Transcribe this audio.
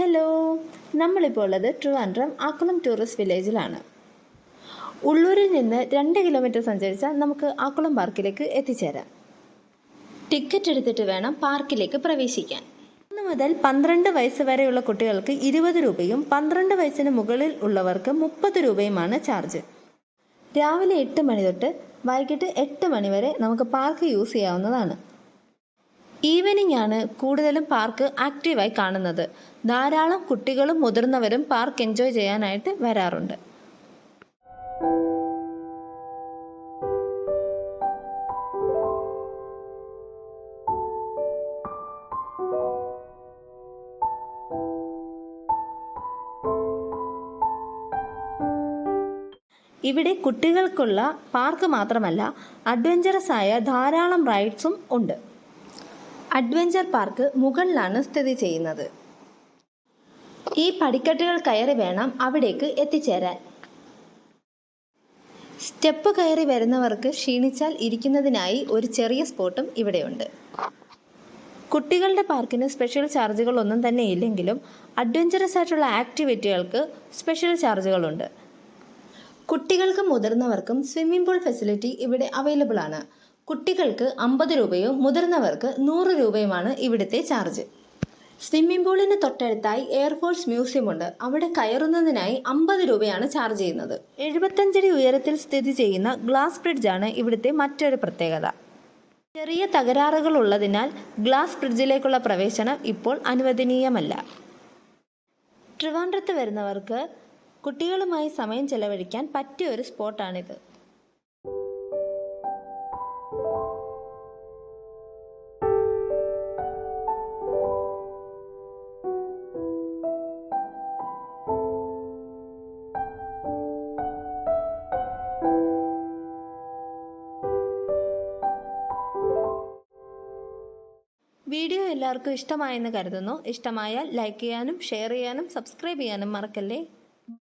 Hello നമ്മളിപ്പോൾ ഉള്ളത് Trivandrum Akkulam tourist വില്ലേജിലാണ്. ഉള്ളൂരിൽ നിന്ന് രണ്ട് കിലോമീറ്റർ സഞ്ചരിച്ചാൽ നമുക്ക് ആക്കുളം പാർക്കിലേക്ക് എത്തിച്ചേരാം. ടിക്കറ്റ് എടുത്തിട്ട് വേണം പാർക്കിലേക്ക് പ്രവേശിക്കാൻ. ഒന്ന് മുതൽ പന്ത്രണ്ട് വയസ്സ് വരെയുള്ള കുട്ടികൾക്ക് ഇരുപത് രൂപയും പന്ത്രണ്ട് വയസ്സിന് മുകളിൽ ഉള്ളവർക്ക് മുപ്പത് രൂപയുമാണ് ചാർജ്. രാവിലെ എട്ട് മണി തൊട്ട് വൈകിട്ട് എട്ട് മണി വരെ നമുക്ക് പാർക്ക് യൂസ് ചെയ്യാവുന്നതാണ്. ഈവനിംഗ് ആണ് കൂടുതലും പാർക്ക് ആക്റ്റീവായി കാണുന്നത്. ധാരാളം കുട്ടികളും മുതിർന്നവരും പാർക്ക് എൻജോയ് ചെയ്യാനായിട്ട് വരാറുണ്ട്. ഇവിടെ കുട്ടികൾക്കുള്ള പാർക്ക് മാത്രമല്ല അഡ്വഞ്ചറസ് ആയ ധാരാളം റൈഡ്സും ഉണ്ട്. അഡ്വഞ്ചർ പാർക്ക് മുകളിലാണ് സ്ഥിതി ചെയ്യുന്നത്. ഈ പടിക്കെട്ടുകൾ കയറി വേണം അവിടേക്ക് എത്തിച്ചേരാൻ. സ്റ്റെപ്പ് കയറി വരുന്നവർക്ക് ക്ഷീണിച്ചാൽ ഇരിക്കുന്നതിനായി ഒരു ചെറിയ സ്പോട്ടും ഇവിടെയുണ്ട്. കുട്ടികളുടെ പാർക്കിന് സ്പെഷ്യൽ ചാർജുകൾ ഒന്നും തന്നെ ഇല്ലെങ്കിലും അഡ്വഞ്ചറസ് ആയിട്ടുള്ള ആക്ടിവിറ്റികൾക്ക് സ്പെഷ്യൽ ചാർജുകളുണ്ട്. കുട്ടികൾക്കും മുതിർന്നവർക്കും സ്വിമ്മിംഗ് പൂൾ ഫെസിലിറ്റി ഇവിടെ അവൈലബിൾ ആണ് കുട്ടികൾക്ക് അമ്പത് രൂപയും മുതിർന്നവർക്ക് നൂറ് രൂപയുമാണ് ഇവിടുത്തെ ചാർജ്. സ്വിമ്മിംഗ് പൂളിന് തൊട്ടടുത്തായി എയർഫോഴ്സ് മ്യൂസിയം ഉണ്ട്. അവിടെ കയറുന്നതിനായി അമ്പത് രൂപയാണ് ചാർജ് ചെയ്യുന്നത്. എഴുപത്തഞ്ചടി ഉയരത്തിൽ സ്ഥിതി ചെയ്യുന്ന ഗ്ലാസ് ബ്രിഡ്ജാണ് ഇവിടുത്തെ മറ്റൊരു പ്രത്യേകത. ചെറിയ തകരാറുകൾ ഉള്ളതിനാൽ ഗ്ലാസ് ബ്രിഡ്ജിലേക്കുള്ള പ്രവേശനം ഇപ്പോൾ അനുവദനീയമല്ല. ട്രിവാൻഡ്രത്ത് വരുന്നവർക്ക് കുട്ടികളുമായി സമയം ചെലവഴിക്കാൻ പറ്റിയ ഒരു സ്പോട്ടാണിത്. വീഡിയോ എല്ലാവർക്കും ഇഷ്ടമായെന്ന് കരുതുന്നു. ഇഷ്ടമായാൽ ലൈക്ക് ചെയ്യാനും ഷെയർ ചെയ്യാനും സബ്സ്ക്രൈബ് ചെയ്യാനും മറക്കല്ലേ?